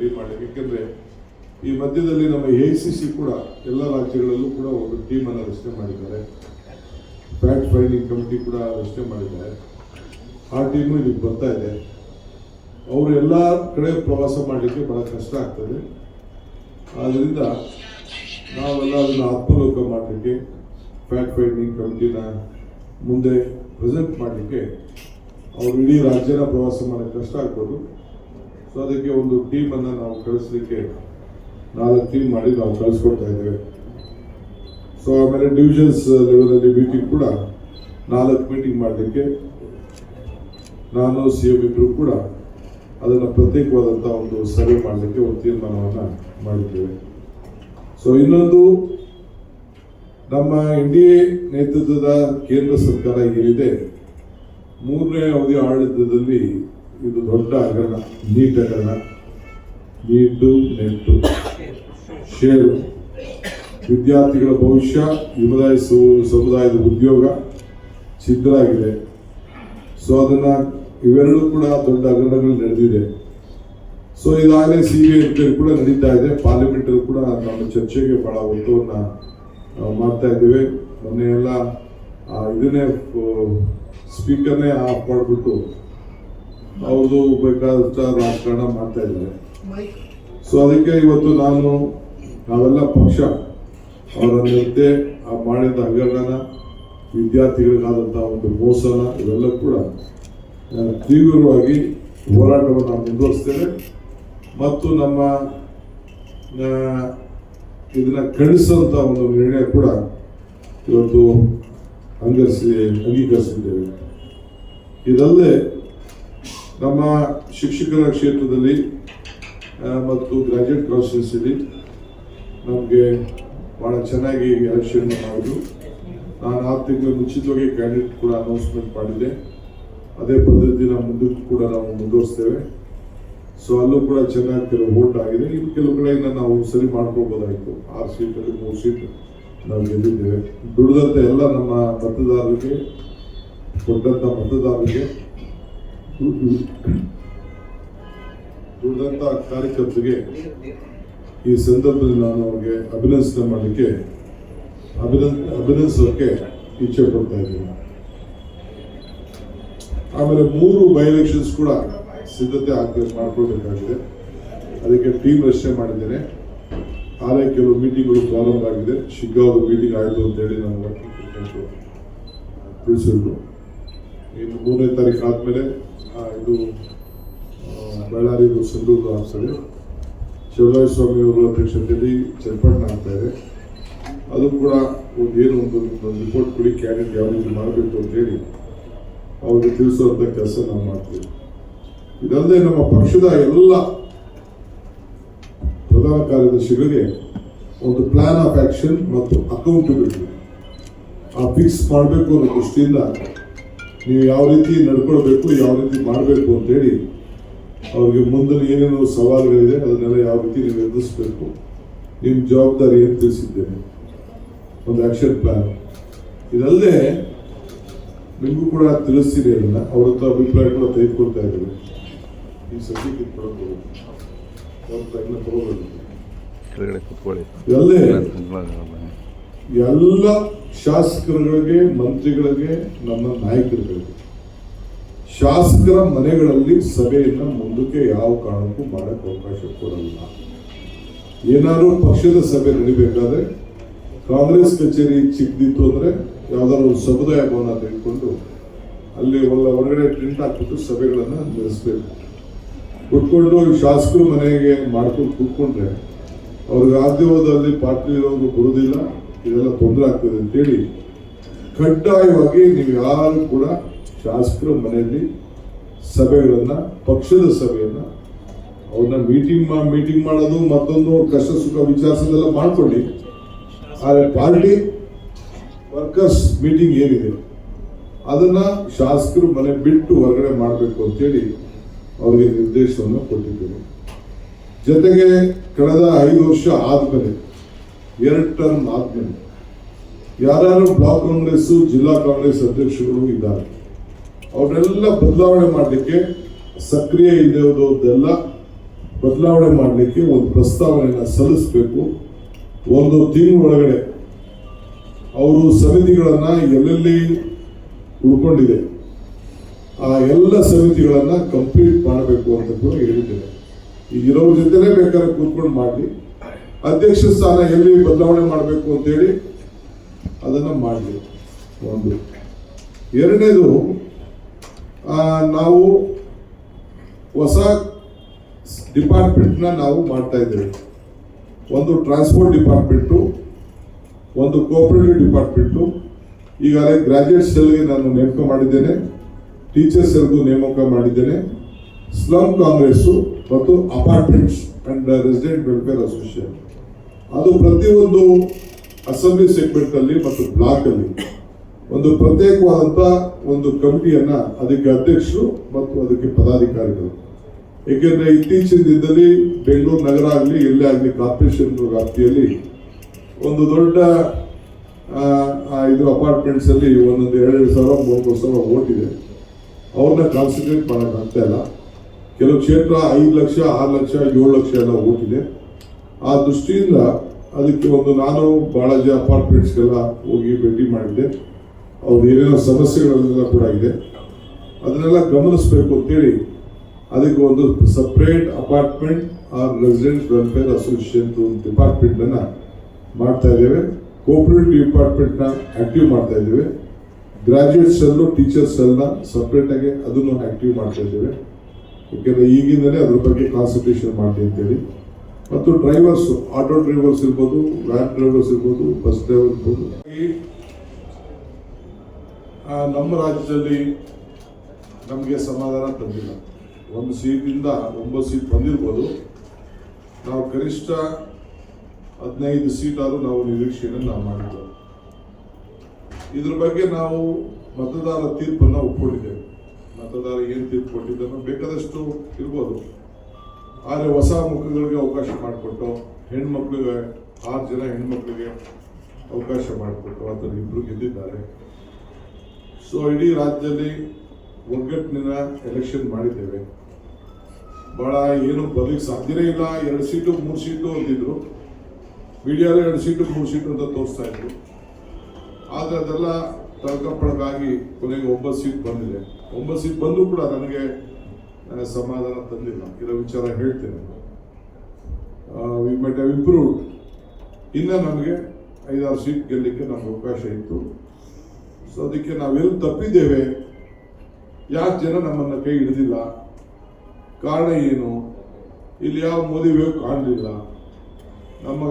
Ready ಮಾಡಲಿಕ್ಕೆ. ಯಾಕೆಂದ್ರೆ ಈ ಮಧ್ಯದಲ್ಲಿ ನಮ್ಮ ಎ ಸಿ ಸಿ ಕೂಡ ಎಲ್ಲ ರಾಜ್ಯಗಳಲ್ಲೂ ಕೂಡ ಒಂದು ಟೀಮ್ ಅನ್ನು ರಚನೆ ಮಾಡಿದ್ದಾರೆ. ಫ್ಯಾಕ್ಟ್ ಫೈಂಡಿಂಗ್ ಕಮಿಟಿ ಕೂಡ ರಚನೆ ಮಾಡಿದ್ದಾರೆ. ಆ ಟೀಮು ಇದಕ್ಕೆ ಬರ್ತಾ ಇದೆ. ಅವರು ಎಲ್ಲ ಕಡೆ ಪ್ರವಾಸ ಮಾಡಲಿಕ್ಕೆ ಬಹಳ ಕಷ್ಟ ಆಗ್ತದೆ. ಆದ್ದರಿಂದ ನಾವೆಲ್ಲ ಅದನ್ನು ಆತ್ಮಲೋಕ ಮಾಡಲಿಕ್ಕೆ ಫ್ಯಾಕ್ಟ್ ಫೈಂಡಿಂಗ್ ಕಮಿಟಿನ ಮುಂದೆ ಪ್ರೆಸೆಂಟ್ ಮಾಡಲಿಕ್ಕೆ ಅವರು ಇಡೀ ರಾಜ್ಯನ ಪ್ರವಾಸ ಮಾಡೋಕ್ಕೆ ಕಷ್ಟ ಆಗ್ಬೋದು. ಸೊ ಅದಕ್ಕೆ ಒಂದು ಟೀಮನ್ನು ನಾವು ಕಳಿಸ್ಲಿಕ್ಕೆ ನಾಲ್ಕು ಟೀಮ್ ಮಾಡಿ ನಾವು ಕಳಿಸ್ಕೊಡ್ತಾ ಇದ್ದೇವೆ. ಸೊ ಆಮೇಲೆ ಡಿವಿಷನ್ಸ್ ಲೆವೆಲಲ್ಲಿ ಮೀಟಿಂಗ್ ಕೂಡ ನಾಲ್ಕು ಮೀಟಿಂಗ್ ಮಾಡಲಿಕ್ಕೆ ನಾನು ಸಿ ಎಂ ಇಬ್ಬರು ಕೂಡ ಅದನ್ನು ಪ್ರತ್ಯೇಕವಾದಂಥ ಒಂದು ಸರ್ವೆ ಮಾಡಲಿಕ್ಕೆ ಒಂದು ತೀರ್ಮಾನವನ್ನು ಮಾಡಿದ್ದೇವೆ. ಸೊ ಇನ್ನೊಂದು, ನಮ್ಮ ಎನ್ ಡಿ ಎ ನೇತೃತ್ವದ ಕೇಂದ್ರ ಸರ್ಕಾರ ಏನಿದೆ, ಮೂರನೇ ಅವಧಿ ಆಡಳಿತದಲ್ಲಿ ಇದು ದೊಡ್ಡ ಹಗರಣ, ನೀಟ್ ಹಗರಣ. ನೀಟು, ನೆಟ್ಟು. ಶೇರು. ವಿದ್ಯಾರ್ಥಿಗಳ ಭವಿಷ್ಯ ಸಮುದಾಯ ಸಮುದಾಯದ ಉದ್ಯೋಗ ಛಿದ್ರಾಗಿದೆ. ಸೊ ಅದನ್ನ ಇವೆರಡೂ ಕೂಡ ದೊಡ್ಡ ಹಗರಣಗಳು ನಡೆದಿದೆ. ಸೊ ಇದಾಗಲೇ ಸಿ ಬಿ ಐ ಕೂಡ ನಡೀತಾ ಇದೆ. ಪಾರ್ಲಿಮೆಂಟಲ್ಲಿ ಕೂಡ ನಮ್ಮ ಚರ್ಚೆಗೆ ಬಹಳ ಒತ್ತುವನ್ನ ಮಾಡ್ತಾ ಇದ್ದೇವೆ. ಮೊನ್ನೆ ಎಲ್ಲ ಇದನ್ನೇ ಸ್ಪೀಕರ್ನೇ ಆಫ್ ಮಾಡಿಬಿಟ್ಟು ಅವ್ರದ್ದು ಬೇಕಾದಂಥ ರಾಜಕಾರಣ ಮಾಡ್ತಾ ಇದ್ದಾರೆ. ಸೊ ಅದಕ್ಕೆ ಇವತ್ತು ನಾನು ನಾವೆಲ್ಲ ಪಕ್ಷ ಅವರ ನಿರ್ದೆ ಆ ಮಾಡಿದ ಹಗರಣ ವಿದ್ಯಾರ್ಥಿಗಳಿಗಾದಂಥ ಒಂದು ಮೋಸನ ಇವೆಲ್ಲ ಕೂಡ ತೀವ್ರವಾಗಿ ಹೋರಾಟವನ್ನು ಮುಂದುವರಿಸ್ತೇವೆ. ಮತ್ತು ನಮ್ಮ ಇದನ್ನ ಖಂಡಿಸುವಂತ ಒಂದು ನಿರ್ಣಯ ಕೂಡ ಇವತ್ತು ಅಂಗೀಕರಿಸಿ ಅಂಗೀಕರಿಸಿದ್ದೇವೆ. ಇದಲ್ಲದೆ ನಮ್ಮ ಶಿಕ್ಷಕರ ಕ್ಷೇತ್ರದಲ್ಲಿ ಮತ್ತು ಗ್ರಾಜುಯೇಟ್ ಕಾನ್ಸ್ಟಿಟ್ಯೂನ್ಸಿಲಿ ನಮಗೆ ಭಾಳ ಚೆನ್ನಾಗಿ ಎಲೆಕ್ಷನ್ ಮಾಡಿದ್ರು ನಾನು ಆರು ತಿಂಗಳು ಮುಂಚಿತವಾಗಿ ಕ್ಯಾಂಡಿಡೇಟ್ ಕೂಡ ಅನೌನ್ಸ್ಮೆಂಟ್ ಮಾಡಿದೆ ಅದೇ ಪದ್ಧತಿನ ಮುಂದಕ್ಕೂ ಕೂಡ ನಾವು ಮುಂದುವರಿಸ್ತೇವೆ. ಸೊ ಅಲ್ಲೂ ಕೂಡ ಚೆನ್ನಾಗಿ ಕೆಲವು ವೋಟ್ ಆಗಿದೆ. ಇನ್ನು ಕೆಲವು ಕಡೆಯಿಂದ ನಾವು ಸರಿ ಮಾಡ್ಕೋಬೋದಾಯಿತು ಆರು ಸೀಟಲ್ಲಿ ಮೂರು ಸೀಟ್ ನಾವು ಗೆದ್ದಿದ್ದೇವೆ. ದುಡಿದಂಥ ಎಲ್ಲ ನಮ್ಮ ಮತದಾರರಿಗೆ ಕೊಟ್ಟಂಥ ಮತದಾರರಿಗೆ ದುಡಿದಂಥ ಕಾರ್ಯಕರ್ತರಿಗೆ ಈ ಸಂದರ್ಭದಲ್ಲಿ ನಾನು ಅವ್ರಿಗೆ ಅಭಿನಂದನೆ ಮಾಡಲಿಕ್ಕೆ ಅಭಿನಂದ, ಅಭಿನಂದಿಸೋಕೆ ಇಚ್ಛೆ ಪಡ್ತಾ ಇದ್ದೀನಿ. ಆಮೇಲೆ ಮೂರು ಬೈ ಎಲೆಕ್ಷನ್ಸ್ ಕೂಡ ಸಿದ್ಧತೆ ಆಗಿ ಮಾಡ್ಕೊಳ್ಬೇಕಾಗಿದೆ. ಅದಕ್ಕೆ ಟೀಮ್ ರಚನೆ ಮಾಡಿದ್ದೇನೆ. ಆದರೆ ಕೆಲವು ಮೀಟಿಂಗ್ಗಳು ಪ್ರಾರಂಭ ಆಗಿದೆ. ಶಿಗ್ಗಾವ್ ಮೀಟಿಂಗ್ ಆಯಿತು ಅಂತೇಳಿ ನಾನು ತಿಳಿಸಿದ್ರು ಇನ್ನು ಮೂರನೇ ತಾರೀಕು ಆದಮೇಲೆ ಇದು ಬಳ್ಳಾರಿ ಸಂಡೂರು ಆಗ್ತದೆ ಸ್ವಾಮಿ ಅವರ ಅಧ್ಯಕ್ಷತೆಯಲ್ಲಿ ಚನ್ನಪಟ್ಟಣ ಆಗ್ತಾ ಇದೆ ಅದು ಕೂಡ ಒಂದು ಏನು ಒಂದು ರಿಪೋರ್ಟ್ ಕೊಡಿ ಕ್ಯಾಂಡಿಡೇಟ್ ಯಾವ ರೀತಿ ಮಾಡಬೇಕು ಅಂತೇಳಿ ಅವ್ರಿಗೆ ತಿಳಿಸುವಂಥ ಕೆಲಸ ನಾವು ಮಾಡ್ತೀವಿ. ಇದಲ್ಲದೆ ನಮ್ಮ ಪಕ್ಷದ ಎಲ್ಲ ಪ್ರಧಾನ ಕಾರ್ಯದರ್ಶಿಗಳಿಗೆ ಒಂದು ಪ್ಲಾನ್ ಆಫ್ ಆಕ್ಷನ್ ಮತ್ತು ಅಕೌಂಟಬಿಲಿಟಿ ಆ ಫಿಕ್ಸ್ ಮಾಡಬೇಕು ಅನ್ನೋ ದೃಷ್ಟಿಯಿಂದ ನೀವು ಯಾವ ರೀತಿ ನಡ್ಕೊಳ್ಬೇಕು ಯಾವ ರೀತಿ ಮಾಡಬೇಕು ಅಂತೇಳಿ ಅವ್ರಿಗೆ ಮುಂದಿನ ಏನೇನು ಸವಾಲುಗಳಿದೆ ಅದನ್ನೆಲ್ಲ ಯಾವ ರೀತಿ ನೀವು ಎದುರಿಸಬೇಕು ನಿಮ್ಮ ಜವಾಬ್ದಾರಿ ಏನು ತಿಳಿಸಿದ್ದೇನೆ. ಒಂದು ಆಕ್ಷನ್ ಪ್ಲಾನ್ ಇದಲ್ಲದೆ ನಿಮಗೂ ಕೂಡ ತಿಳಿಸ್ತೀನಿ ಅದನ್ನ. ಅವ್ರ ಹತ್ರ ಅಭಿಪ್ರಾಯ ಕೂಡ ತೆಗೆದುಕೊಳ್ತಾ ಇದ್ದೇವೆ ಈ ಸದ್ಯಕ್ಕೆ ಕೊಡೋದು. ಇದಲ್ಲದೆ ಎಲ್ಲ ಶಾಸಕರುಗಳಿಗೆ, ಮಂತ್ರಿಗಳಿಗೆ, ನಮ್ಮ ನಾಯಕರುಗಳಿಗೆ. ಶಾಸಕರ ಮನೆಗಳಲ್ಲಿ ಸಭೆಯನ್ನು ಮುಂದಕ್ಕೆ ಯಾವ ಕಾರಣಕ್ಕೂ ಮಾಡಕ್ಕೆ ಅವಕಾಶ ಕೊಡಲ್ಲ. ಏನಾದರೂ ಪಕ್ಷದ ಸಭೆ ನಡಿಬೇಕಾದ್ರೆ, ಕಾಂಗ್ರೆಸ್ ಕಚೇರಿ ಚಿಕ್ಕದಿತ್ತು ಅಂದ್ರೆ ಯಾವ್ದಾದ್ರು ಒಂದು ಸಮುದಾಯ ಭವನ ತೆಗೆದುಕೊಂಡು ಅಲ್ಲಿ ಒಳ್ಳೆ ಹೊರಗಡೆ ಟೆಂಟ್ ಹಾಕ್ಬಿಟ್ಟು ಸಭೆಗಳನ್ನ ನಡೆಸಬೇಕು. ಕುತ್ಕೊಂಡು ಶಾಸಕರು ಮನೆಗೆ ಮಾಡ್ಕೊಂಡು ಕೂತ್ಕೊಂಡ್ರೆ ಅವ್ರಿಗೆ ಆದ್ಯವಾದಲ್ಲಿ ಪಾರ್ಟಿ ಇರೋದು ಬರುವುದಿಲ್ಲ ಇದೆಲ್ಲ ತೊಂದರೆ ಆಗ್ತದೆ ಅಂತೇಳಿ ಕಡ್ಡಾಯವಾಗಿ ನೀವು ಯಾರು ಕೂಡ ಶಾಸಕರ ಮನೆಯಲ್ಲಿ ಸಭೆಗಳನ್ನ, ಪಕ್ಷದ ಸಭೆಯನ್ನ, ಅವ್ರನ್ನ ಮೀಟಿಂಗ್ ಮೀಟಿಂಗ್ ಮಾಡೋದು ಮತ್ತೊಂದು ಕಷ್ಟ ಸುಖ ವಿಚಾರಿಸೋದೆಲ್ಲ ಮಾಡ್ಕೊಳ್ಳಿ. ಆದರೆ ಪಾರ್ಟಿ, ವರ್ಕರ್ಸ್ ಮೀಟಿಂಗ್ ಏನಿದೆ, ಅದನ್ನ ಶಾಸಕರು ಮನೆ ಬಿಟ್ಟು ಹೊರಗಡೆ ಮಾಡಬೇಕು ಅಂತೇಳಿ ಅವರಿಗೆ ನಿರ್ದೇಶವನ್ನು ಕೊಟ್ಟಿದ್ದೇನೆ. ಜೊತೆಗೆ ಕಳೆದ ಐದು ವರ್ಷ ಆದಮೇಲೆ ಎರಡು ಟರ್ಮ್ ಆದಮೇಲೆ ಯಾರ್ಯಾರು ಬ್ಲಾಕ್ ಕಾಂಗ್ರೆಸ್ ಜಿಲ್ಲಾ ಕಾಂಗ್ರೆಸ್ ಅಧ್ಯಕ್ಷರುಗಳು ಇದ್ದಾರೆ ಅವರೆಲ್ಲ ಬದಲಾವಣೆ ಮಾಡಲಿಕ್ಕೆ ಸಕ್ರಿಯ ಇಲ್ಲದೆ ಹೋದವ್ರದ್ದೆಲ್ಲ ಬದಲಾವಣೆ ಮಾಡಲಿಕ್ಕೆ ಒಂದು ಪ್ರಸ್ತಾವನೆಯನ್ನು ಸಲ್ಲಿಸಬೇಕು. ಒಂದು ತಿಂಗಳೊಳಗಡೆ ಅವರು ಸಮಿತಿಗಳನ್ನ ಎಲ್ಲೆಲ್ಲಿ ಉಳ್ಕೊಂಡಿದೆ, ಆ ಎಲ್ಲ ಸಮಿತಿಗಳನ್ನ ಕಂಪ್ಲೀಟ್ ಮಾಡಬೇಕು ಅಂತ ಕೂಡ ಹೇಳಿದ್ದೇನೆ. ಇರೋರ ಜೊತೆನೇ ಬೇಕಾದ್ರೆ ಕೂತ್ಕೊಂಡು ಮಾಡಿ ಅಧ್ಯಕ್ಷ ಸ್ಥಾನ ಎಲ್ಲಿ ಬದಲಾವಣೆ ಮಾಡಬೇಕು ಅಂತೇಳಿ ಅದನ್ನ ಮಾಡಲಿ. ಒಂದು. ಎರಡನೇದು ನಾವು ಹೊಸ ಡಿಪಾರ್ಟ್ಮೆಂಟ್ನ ನಾವು ಮಾಡ್ತಾ ಇದ್ದೇವೆ. ಒಂದು ಟ್ರಾನ್ಸ್ಪೋರ್ಟ್ ಡಿಪಾರ್ಟ್ಮೆಂಟು, ಒಂದು ಕೋಆಪರೇಟಿವ್ ಡಿಪಾರ್ಟ್ಮೆಂಟು. ಈಗಾಗಲೇ ಗ್ರಾಜ್ಯುಯೇಟ್ ಸೆಲ್ಗೆ ನಾನು ನೇಮಕ ಮಾಡಿದ್ದೇನೆ. ಟೀಚರ್ಸ್ ಸೆಲ್ಗೂ ನೇಮಕ ಮಾಡಿದ್ದೇನೆ. ಸ್ಲಮ್ ಕಾಂಗ್ರೆಸ್ಸು ಮತ್ತು apartments and resident welfare association. ಅದು ಪ್ರತಿಯೊಂದು ಅಸೆಂಬ್ಲಿ ಸೆಗ್ಮೆಂಟ್ ಅಲ್ಲಿ ಮತ್ತು ಬ್ಲಾಕ್ ಅಲ್ಲಿ ಒಂದು ಪ್ರತ್ಯೇಕವಾದಂತ ಒಂದು ಕಮಿಟಿಯನ್ನ ಅದಕ್ಕೆ ಅಧ್ಯಕ್ಷರು ಮತ್ತು ಅದಕ್ಕೆ ಪದಾಧಿಕಾರಿಗಳು. ಏಕೆಂದ್ರೆ ಇತ್ತೀಚಿನ ದಿನದಲ್ಲಿ ಬೆಂಗಳೂರು ನಗರ ಆಗಲಿ ಎಲ್ಲೇ ಆಗಲಿ, ಕಾರ್ಪೊರೇಷನ್ ವ್ಯಾಪ್ತಿಯಲ್ಲಿ ಒಂದು ದೊಡ್ಡ ಇದು ಅಪಾರ್ಟ್ಮೆಂಟ್ಸ್ ಅಲ್ಲಿ ಒಂದೊಂದು ಎರಡೆರಡು ಸಾವಿರ ಮೂರು ಮೂರು ಸಾವಿರ ಓಟ್ ಇದೆ. ಅವ್ರನ್ನ ಕಾನ್ಸಂಟ್ರೇಟ್ ಮಾಡೋಕ್ಕಾಗ್ತಾ ಇಲ್ಲ. ಕೆಲವು ಕ್ಷೇತ್ರ ಐದು ಲಕ್ಷ, ಆರು ಲಕ್ಷ, ಏಳು ಲಕ್ಷ ಎಲ್ಲ ಹೋಗಿದೆ ಆ ದೃಷ್ಟಿಯಿಂದ ಅದಕ್ಕೆ ಒಂದು ನಾನು ಬಾಳಾಜಿ ಅಪಾರ್ಟ್ಮೆಂಟ್ಸ್ಗೆಲ್ಲ ಹೋಗಿ ಭೇಟಿ ಮಾಡಿದ್ದೆ. ಅವ್ರು ಏನೇನೋ ಸಮಸ್ಯೆಗಳೆಲ್ಲ ಕೂಡ ಇದೆ. ಅದನ್ನೆಲ್ಲ ಗಮನಿಸಬೇಕು ಅಂತೇಳಿ ಅದಕ್ಕೆ ಒಂದು separate apartment or resident welfare association department ಅನ್ನ ಮಾಡ್ತಾ ಇದ್ದೇವೆ. ಕೋಪರೇಟಿವ್ ಡಿಪಾರ್ಟ್ಮೆಂಟ್ ಆ್ಯಕ್ಟಿವ್ ಮಾಡ್ತಾ ಇದ್ದೇವೆ. ಗ್ರಾಜ್ಯುಯೇಟ್ಸ್ ಅಲ್ಲೂ ಟೀಚರ್ಸ್ ಎಲ್ಲ ಸಪ್ರೇಟ್ ಆಗಿ ಅದನ್ನು ಆಕ್ಟಿವ್ ಮಾಡ್ತಾ ಇದ್ದೇವೆ. ಯಾಕೆಂದ್ರೆ ಈಗಿಂದಲೇ ಅದ್ರ ಬಗ್ಗೆ ಕಾನ್ಸಂಟ್ರೇಷನ್ ಮಾಡಿ ಅಂತೇಳಿ. ಮತ್ತು ಡ್ರೈವರ್ಸ್ ಆಟೋ ಡ್ರೈವರ್ಸ್ ಇರ್ಬೋದು ವ್ಯಾನ್ ಡ್ರೈವರ್ಸ್ ಇರ್ಬೋದು ಬಸ್ ಡ್ರೈವರ್ ಇರ್ಬೋದು. ನಮ್ಮ ರಾಜ್ಯದಲ್ಲಿ ನಮಗೆ ಸಮಾಧಾನ ತಂದಿಲ್ಲ ಒಂದು ಸೀಟಿಂದ ಒಂಬತ್ತು ಸೀಟ್ ಬಂದಿರ್ಬೋದು. ನಾವು ಕನಿಷ್ಠ ಹದಿನೈದು ಸೀಟ್ ಆದರೂ ನಾವು ನಿರೀಕ್ಷೆಯನ್ನು ನಾವು ಮಾಡಿದ್ದೇವೆ. ಇದ್ರ ಬಗ್ಗೆ ನಾವು ಮತದಾರ ತೀರ್ಪನ್ನು ಒಪ್ಕೊಂಡಿದ್ದೇವೆ. ಮತದಾರ ಏನು ತೀರ್ಪು ಕೊಟ್ಟಿದ್ದಾನೋ ಬೇಕಾದಷ್ಟು ಇರ್ಬೋದು. ಆದರೆ ಹೊಸ ಮುಖಗಳಿಗೆ ಅವಕಾಶ ಮಾಡಿಕೊಟ್ಟು ಹೆಣ್ಮಕ್ಳಿಗೆ, ಆರು ಜನ ಹೆಣ್ಮಕ್ಳಿಗೆ ಅವಕಾಶ ಮಾಡಿಕೊಟ್ಟು ಅದನ್ನು ಇಬ್ರು ಗೆದ್ದಿದ್ದಾರೆ. ಸೊ ಇಡೀ ರಾಜ್ಯದಲ್ಲಿ ಒಗ್ಗಟ್ಟಿನ ಎಲೆಕ್ಷನ್ ಮಾಡಿದ್ದೇವೆ. ಬಹಳ ಏನು ಬರ್ಲಿಕ್ಕೆ ಸಾಧ್ಯನೇ ಇಲ್ಲ. ಎರಡು ಸೀಟು, ಮೂರು ಸೀಟು ಅಂತಿದ್ರು ಮೀಡಿಯಾದ ಎರಡು ಸೀಟು, ಮೂರು ಸೀಟು ಅಂತ ತೋರಿಸ್ತಾ ಇದ್ರು. ಆದರೆ ಅದೆಲ್ಲ ತಳ್ಕಪಳಗಾಗಿ ಕೊನೆಗೆ ಒಂಬತ್ತು ಸೀಟ್ ಬಂದಿದೆ. ಒಂಬತ್ತು ಸೀಟ್ ಬಂದರೂ ಕೂಡ ನನಗೆ ಸಮಾಧಾನ ತಂದಿಲ್ಲ. ಇರೋ ವಿಚಾರ ಹೇಳ್ತೇನೆ. ವಿ ಮೆಟ್ ಹ್ಯಾವ್ ಇಂಪ್ರೂವ್ಡ್ ಇನ್ನು ನಮಗೆ ಐದಾರು ಸೀಟ್ ಗೆಲ್ಲಲಿಕ್ಕೆ ನಮ್ಗೆ ಅವಕಾಶ ಇತ್ತು. ಸೊ ಅದಕ್ಕೆ ನಾವೆಲ್ಲಿ ತಪ್ಪಿದ್ದೇವೆ. ಯಾಕೆ ಜನ ನಮ್ಮನ್ನು ಕೈ ಹಿಡಿದಿಲ್ಲ? ಕಾರಣ ಏನು? ಇಲ್ಲಿ ಯಾವ ಮೋದಿ ವೇವ್ ಕಾಣಲಿಲ್ಲ. ನಮ್ಮ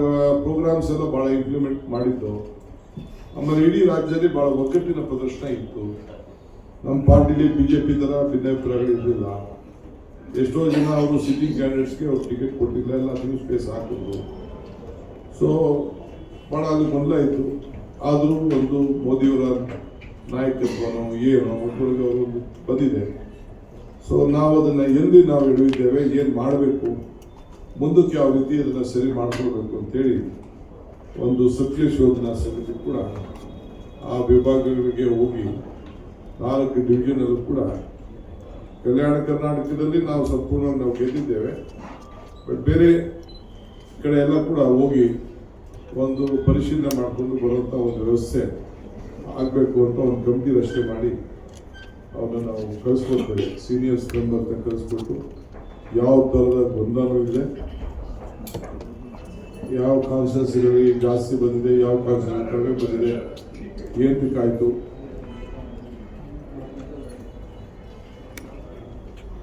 ಪ್ರೋಗ್ರಾಮ್ಸ್ ಎಲ್ಲ ಭಾಳ ಇಂಪ್ಲಿಮೆಂಟ್ ಮಾಡಿದ್ದು. ಆಮೇಲೆ ಇಡೀ ರಾಜ್ಯದಲ್ಲಿ ಭಾಳ ಒಗ್ಗಟ್ಟಿನ ಪ್ರದರ್ಶನ ಇತ್ತು. ನಮ್ಮ ಪಾರ್ಟಿಲಿ ಬಿಜೆಪಿ ತರ ಭಿನ್ನಾಭಿಪ್ರಾಯಗಳು ಇರಲಿಲ್ಲ ಎಷ್ಟೋ ಜನ ಅವರು ಸಿಟ್ಟಿಂಗ್ ಕ್ಯಾಂಡಿಡೇಟ್ಸ್ಗೆ ಅವ್ರು ಟಿಕೆಟ್ ಕೊಟ್ಟಿಲ್ಲ, ಎಲ್ಲ ನ್ಯೂಸ್ ಪೇಸ್ ಹಾಕಿದ್ರು. ಸೊ ಭಾಳ ಅದು ಗೊಂದಲ ಇತ್ತು. ಆದರೂ ಒಂದು ಮೋದಿಯವರ ನಾಯಕತ್ವನೋ ಏನೋ ಒಬ್ಬರಿಗೆ ಅವರು ಬಂದಿದೆ. ಸೊ ನಾವು ಅದನ್ನು ಎಲ್ಲಿ ನಾವು ಹಿಡಿದಿದ್ದೇವೆ ಏನು ಮಾಡಬೇಕು, ಮುಂದಕ್ಕೆ ಯಾವ ರೀತಿ ಅದನ್ನು ಸರಿ ಮಾಡ್ಕೊಳ್ಬೇಕು ಅಂತೇಳಿ ಒಂದು ಸತ್ಯ ಶೋಧನಾ ಸಮಿತಿ ಕೂಡ ಆ ವಿಭಾಗಗಳಿಗೆ ಹೋಗಿ ನಾಲ್ಕು ಡಿವಿಷನಲ್ಲೂ ಕೂಡ ಕಲ್ಯಾಣ ಕರ್ನಾಟಕದಲ್ಲಿ ನಾವು ಸಂಪೂರ್ಣ ನಾವು ಗೆದ್ದಿದ್ದೇವೆ. ಬಟ್ ಬೇರೆ ಕಡೆ ಎಲ್ಲ ಕೂಡ ಹೋಗಿ ಒಂದು ಪರಿಶೀಲನೆ ಮಾಡಿಕೊಂಡು ಬರುವಂಥ ಒಂದು ವ್ಯವಸ್ಥೆ ಆಗಬೇಕು ಅಂತ ಒಂದು ಕಮಿಟಿ ರಚನೆ ಮಾಡಿ ಅವನ್ನ ನಾವು ಕಳಿಸ್ಕೊಡ್ತೇವೆ. ಸೀನಿಯರ್ಸ್ ಮೆಂಬರ್ನ ಕಳಿಸ್ಕೊಟ್ಟು ಯಾವ ಥರದ ಗೊಂದಲ ಯಾವ ಕಾನ್ಸ್ಟಿಟ್ಯೂನ್ಸಿಗಳಲ್ಲಿ ಜಾಸ್ತಿ ಬಂದಿದೆ ಯಾವ ಕಾನ್ಸ್ಟಿಟ್ಯೂನ್ಸಿ ಕಡಿಮೆ ಬಂದಿದೆ. ಏನಕ್ಕಾಯ್ತು